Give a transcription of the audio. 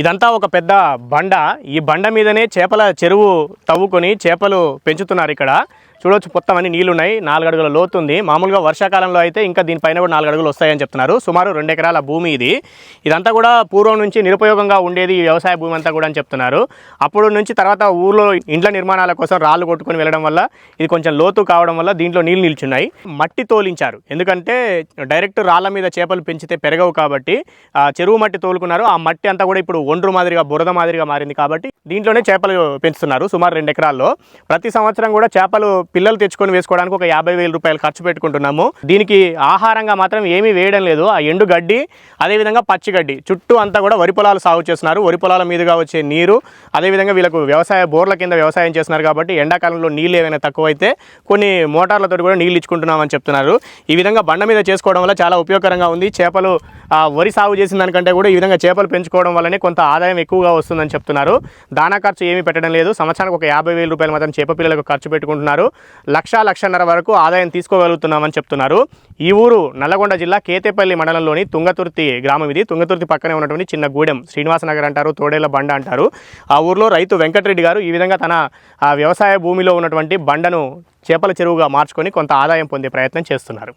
ఇదంతా ఒక పెద్ద బండ. ఈ బండ మీదనే చేపల చెరువు తవ్వుకొని చేపలు పెంచుతున్నారు ఇక్కడ. చూడొచ్చు మొత్తం అన్ని నీళ్ళు ఉన్నాయి నాలుగు అడుగుల లోతు ఉంది. మామూలుగా వర్షాకాలంలో అయితే ఇంకా దీనిపైన కూడా నాలుగు అడుగులు వస్తాయని చెప్తున్నారు. సుమారు రెండు ఎకరాల భూమి ఇది. ఇదంతా కూడా పూర్వం నుంచి నిరుపయోగంగా ఉండేది ఈ వ్యవసాయ భూమి అంతా కూడా అని చెప్తున్నారు. అప్పుడు నుంచి తర్వాత ఊర్లో ఇండ్ల నిర్మాణాల కోసం రాళ్ళు కొట్టుకొని వెళ్ళడం వల్ల ఇది కొంచెం లోతు కావడం వల్ల దీంట్లో నీళ్ళు నిల్చున్నాయి. మట్టి తోలించారు. ఎందుకంటే డైరెక్ట్ రాళ్ళ మీద చేపలు పెంచితే పెరగవు కాబట్టి చెరువు మట్టి తోలుకున్నారు. ఆ మట్టి అంతా కూడా ఇప్పుడు ఒండ్రు మాదిరిగా బురద మాదిరిగా మారింది కాబట్టి దీంట్లోనే చేపలు పెంచుతున్నారు సుమారు రెండు ఎకరాల్లో. ప్రతి సంవత్సరం కూడా చేపలు పిల్లలు తెచ్చుకొని వేసుకోవడానికి ఒక యాభై వేల రూపాయలు ఖర్చు పెట్టుకుంటున్నాము. దీనికి ఆహారంగా మాత్రం ఏమీ వేయడం లేదు. ఆ ఎండు గడ్డి అదేవిధంగా పచ్చి గడ్డి. చుట్టూ అంతా కూడా వరి పొలాలు సాగు చేస్తున్నారు. వరి పొలాల మీదుగా వచ్చే నీరు అదేవిధంగా వీళ్ళకు వ్యవసాయ బోర్ల కింద వ్యవసాయం చేస్తున్నారు కాబట్టి ఎండాకాలంలో నీళ్ళు ఏమైనా తక్కువైతే కొన్ని మోటార్లతో కూడా నీళ్ళు ఇచ్చుకుంటున్నామని చెప్తున్నారు. ఈ విధంగా బండ మీద చేసుకోవడం వల్ల చాలా ఉపయోగకరంగా ఉంది. చేపలు వరి సాగు చేసిన దానికంటే కూడా ఈ విధంగా చేపలు పెంచుకోవడం వల్లనే కొంత ఆదాయం ఎక్కువగా వస్తుందని చెప్తున్నారు. దానా ఖర్చు ఏమీ పెట్టడం లేదు. సంవత్సరానికి ఒక యాభై వేల రూపాయలు మాత్రం చేప పిల్లలకు ఖర్చు పెట్టుకుంటున్నారు. లక్ష లక్షన్నర వరకు ఆదాయం తీసుకోగలుగుతున్నామని చెప్తున్నారు. ఈ ఊరు నల్లగొండ జిల్లా కేతేపల్లి మండలంలోని తుంగతుర్తి గ్రామం ఇది. తుంగతుర్తి పక్కనే ఉన్నటువంటి చిన్న గూడెం శ్రీనివాస నగర్ అంటారు తోడేళ్ళ బండ అంటారు. ఆ ఊర్లో రైతు వెంకటరెడ్డి గారు ఈ విధంగా తన ఆ వ్యవసాయ భూమిలో ఉన్నటువంటి బండను చేపల చెరువుగా మార్చుకొని కొంత ఆదాయం పొందే ప్రయత్నం చేస్తున్నారు.